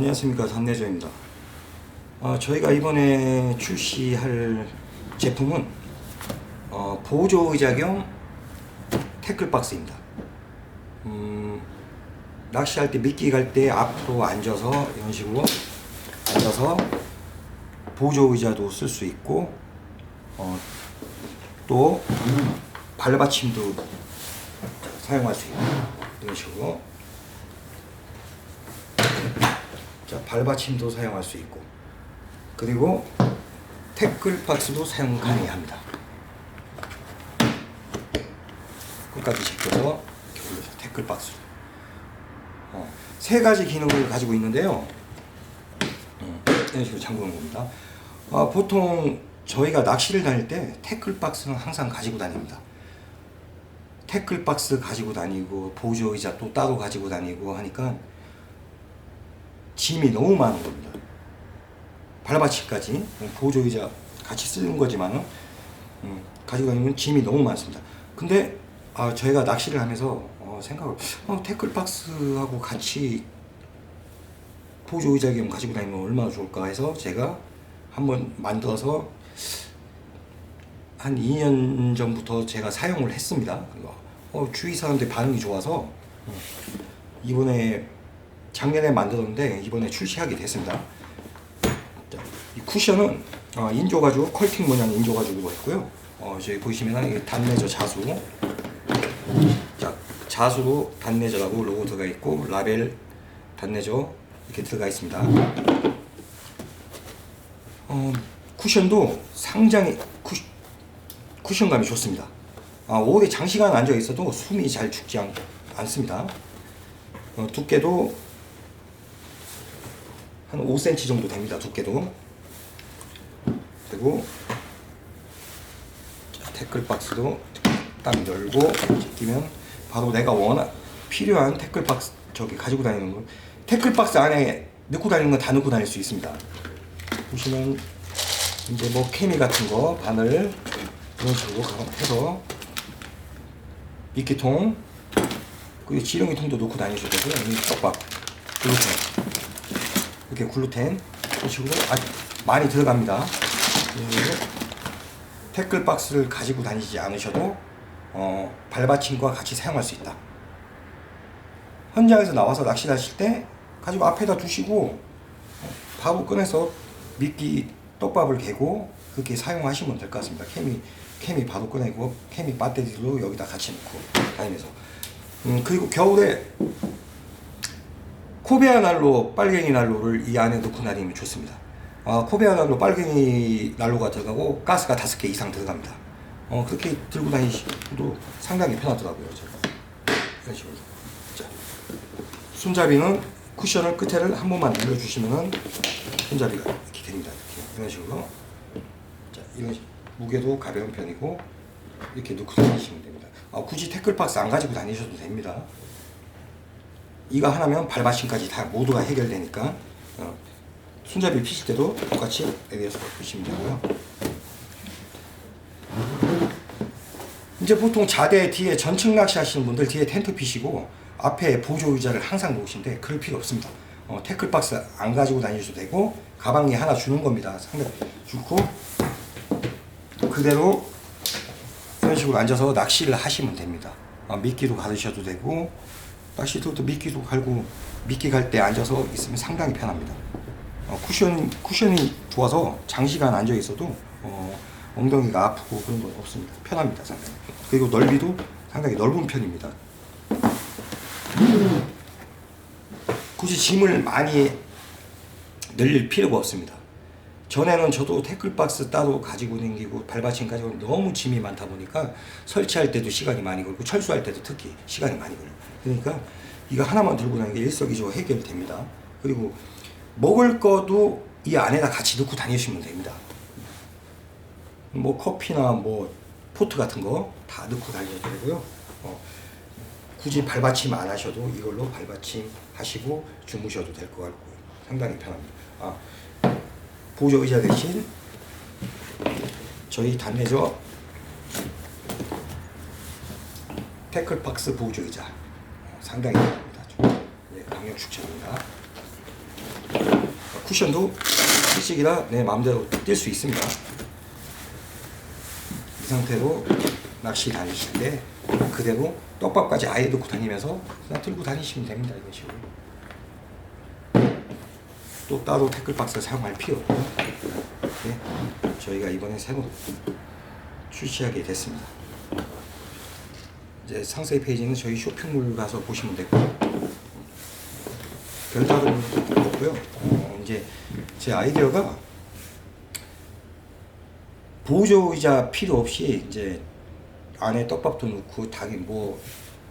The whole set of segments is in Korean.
안녕하십니까 단내조입니다. 어, 저희가 이번에 출시할 제품은 어, 보조 의자 겸 태클 박스입니다. 음, 낚시할 때 미끼 갈 때 앞으로 앉아서 이런 식으로 앉아서 보조 의자도 쓸 수 있고 어, 또 발받침도 사용할 수 있고 이런 식으로 자, 발받침도 사용할 수 있고 그리고 태클 박스도 사용 가능합니다. 끝까지 제껴서 올려서 태클 박스. 어, 세 가지 기능을 가지고 있는데요. 음, 이런 식으로 잠그는 겁니다. 어, 보통 저희가 낚시를 다닐 때 태클 박스는 항상 가지고 다닙니다. 태클 박스 가지고 다니고 보조 의자 또 따로 가지고 다니고 하니까 짐이 너무 많은 겁니다. 발받침까지 보조 의자 같이 쓰는 거지만은 음, 가지고 다니면 짐이 너무 많습니다. 근데 아, 저희가 낚시를 하면서 어, 생각을 어, 태클 박스하고 같이 보조 의자 겸 가지고 다니면 얼마나 좋을까 해서 제가 한번 만들어서 한 2년 전부터 제가 사용을 했습니다. 어, 주위 사람들 반응이 좋아서 음, 이번에 작년에 만들었는데 이번에 출시하게 됐습니다. 자, 이 쿠션은 어, 인조 가죽 컬팅 모양 인조 가죽으로 했고요. 어, 저기 보시면 이게 단내저 자수, 자 자수로 단내저라고 로고 들어가 있고 라벨 단내저 이렇게 들어가 있습니다. 어, 쿠션도 상당히 쿠, 쿠션감이 좋습니다. 아, 오래 장시간 앉아 있어도 숨이 잘 죽지 않, 않습니다. 어, 두께도 한 5cm 정도 됩니다. 두께도. 그리고 자, 태클 박스도 딱 열고 끼면 바로 내가 원하 필요한 태클 박스 저기 가지고 다니는 거 태클 박스 안에 넣고 다니는 거다 넣고 다닐 수 있습니다. 보시면 이제 뭐 케미 같은 거 바늘 이런 식으로 해서 미끼통 그리고 지렁이 통도 넣고 다니셔도 되고요. 이 떡밥 글루텐 이렇게 글루텐 이런 식으로 아주 많이 들어갑니다. 그리고 태클 박스를 가지고 다니지 않으셔도 어, 발받침과 같이 사용할 수 있다. 현장에서 나와서 낚시를 하실 때 가지고 앞에다 두시고 어, 바로 꺼내서 미끼 떡밥을 개고 그렇게 사용하시면 될 것 같습니다. 케미 케미 바로 꺼내고 케미 배터리로 여기다 같이 넣고 다니면서 음, 그리고 겨울에 코베아 난로, 빨갱이 난로를 이 안에 넣고 다니면 좋습니다. 아, 코베아 난로, 빨갱이 난로가 들어가고 가스가 다섯 개 이상 들어갑니다. 어, 그렇게 들고 다니시도 상당히 편하더라고요. 제가. 이런 식으로. 자, 손잡이는 쿠션을 끝에를 한 번만 눌러주시면은 손잡이가 이렇게 됩니다. 이렇게. 이런 식으로. 자, 이런 식. 무게도 가벼운 편이고 이렇게 넣고 다니시면 됩니다. 아, 굳이 태클박스 안 가지고 다니셔도 됩니다. 이거 하나면 발받침까지 다 모두가 해결되니까 어, 손잡이 피실 때도 똑같이 여기에서 피시면 되고요. 이제 보통 자대 뒤에 전층 낚시 하시는 분들 뒤에 텐트 피시고 앞에 보조 의자를 항상 놓으시는데 그럴 필요 없습니다. 어, 태클 박스 안 가지고 다니셔도 되고 가방에 하나 주는 겁니다. 상대 주고 그대로 이런 식으로 앉아서 낚시를 하시면 됩니다. 어, 미끼도 가르셔도 되고 낚시터도 미끼도 갈고 미끼 갈 때 앉아서 있으면 상당히 편합니다. 어, 쿠션 쿠션이 좋아서 장시간 앉아 있어도 어, 엉덩이가 아프고 그런 건 없습니다. 편합니다, 상당히. 그리고 넓이도 상당히 넓은 편입니다. 굳이 짐을 많이 늘릴 필요가 없습니다. 전에는 저도 태클박스 따로 가지고 다니고 발받침 가지고 너무 짐이 많다 보니까 설치할 때도 시간이 많이 걸리고 철수할 때도 특히 시간이 많이 걸려요. 그러니까 이거 하나만 들고 다니는 게 일석이조 해결됩니다. 그리고 먹을 거도 이 안에다 같이 넣고 다니시면 됩니다. 뭐 커피나 뭐 포트 같은 거 다 넣고 다녀도 되고요. 어, 굳이 발받침 안 하셔도 이걸로 발받침 하시고 주무셔도 될 것 같고 상당히 편합니다. 아, 보조 의자 대신 저희 단내저 태클 박스 보조 의자 상당히 편합니다. 네, 강력 추천입니다. 쿠션도 일식이라 내 마음대로 뛸 수 있습니다. 이 상태로 낚시 다니실 때 그대로 떡밥까지 아예 넣고 다니면서 그냥 들고 다니시면 됩니다. 이런 식으로. 또 따로 태클 박스를 사용할 필요 없고 네, 저희가 이번에 새로 출시하게 됐습니다. 이제 상세 페이지는 저희 쇼핑몰 가서 보시면 되고 별다른 것도 없고요. 어, 이제 제 아이디어가 보조의자 필요 없이 이제 안에 떡밥도 넣고 닭이 뭐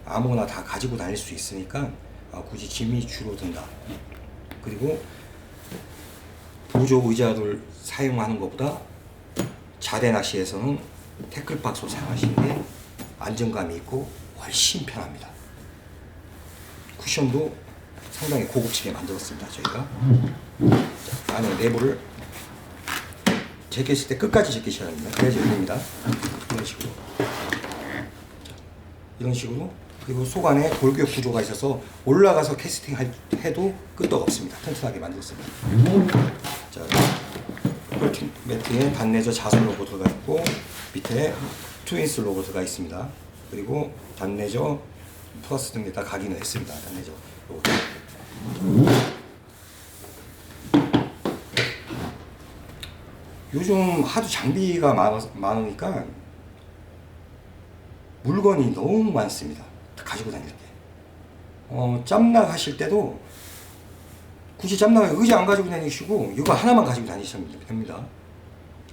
아무거나 다 가지고 다닐 수 있으니까 어, 굳이 짐이 줄어든다. 그리고 보조 의자를 사용하는 것보다 자대 낚시에서는 태클박스를 사용하시는 게 안정감이 있고 훨씬 편합니다. 쿠션도 상당히 고급지게 만들었습니다. 저희가 자, 안에 내부를 제꼈을 때 끝까지 제끼셔야 합니다. 그래야지 열립니다. 이런 식으로 자, 이런 식으로 그리고 속 안에 돌격 구조가 있어서 올라가서 캐스팅 할, 해도 끄떡 없습니다. 튼튼하게 만들었습니다. 자, 폴팅 매트에 단내저 자수 로고 들어가 있고 밑에 트윈스 로고 들어가 있습니다. 그리고 단내저 플러스 등에 다 각인을 했습니다. 단내저 로고. 요즘 하도 장비가 많아, 많으니까 물건이 너무 많습니다. 가지고 다닐 때. 어, 짬락 하실 때도 굳이 짬나가 의자 안 가지고 다니시고 이거 하나만 가지고 다니시면 됩니다.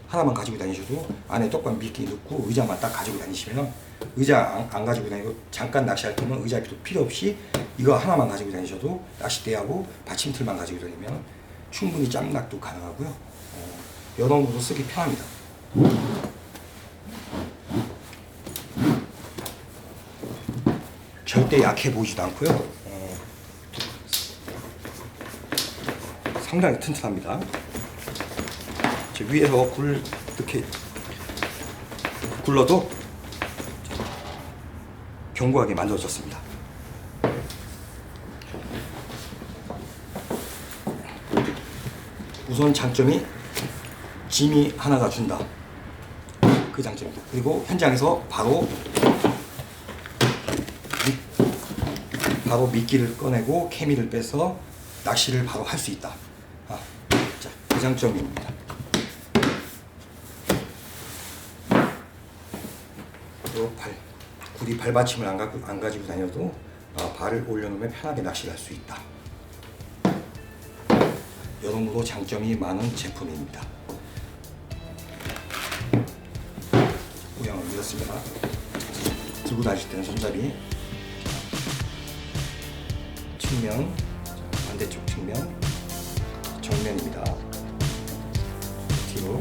하나만 가지고 다니셔도 안에 떡밥 미끼 넣고 의자만 딱 가지고 다니시면 의자 안, 안 가지고 다니고 잠깐 낚시할 때는 의자 필요 없이 이거 하나만 가지고 다니셔도 낚싯대하고 받침틀만 가지고 다니면 충분히 짬락도 가능하고요. 어, 여러모로 쓰기 편합니다. 절대 약해 보이지도 않고요. 어, 상당히 튼튼합니다. 저 위에서 굴 이렇게 굴러도 견고하게 만들어졌습니다. 우선 장점이 짐이 하나가 준다. 그 장점입니다. 그리고 현장에서 바로 바로 미끼를 꺼내고 케미를 빼서 낚시를 바로 할 수 있다. 아, 자, 그 장점입니다. 또 발, 굳이 발받침을 안, 가고, 안 가지고 다녀도 아, 발을 올려놓으면 편하게 낚시를 할 수 있다. 여러모로 장점이 많은 제품입니다. 모양을 이렇습니다. 들고 다닐 때는 손잡이 측면, 반대쪽 측면, 정면입니다. 뒤로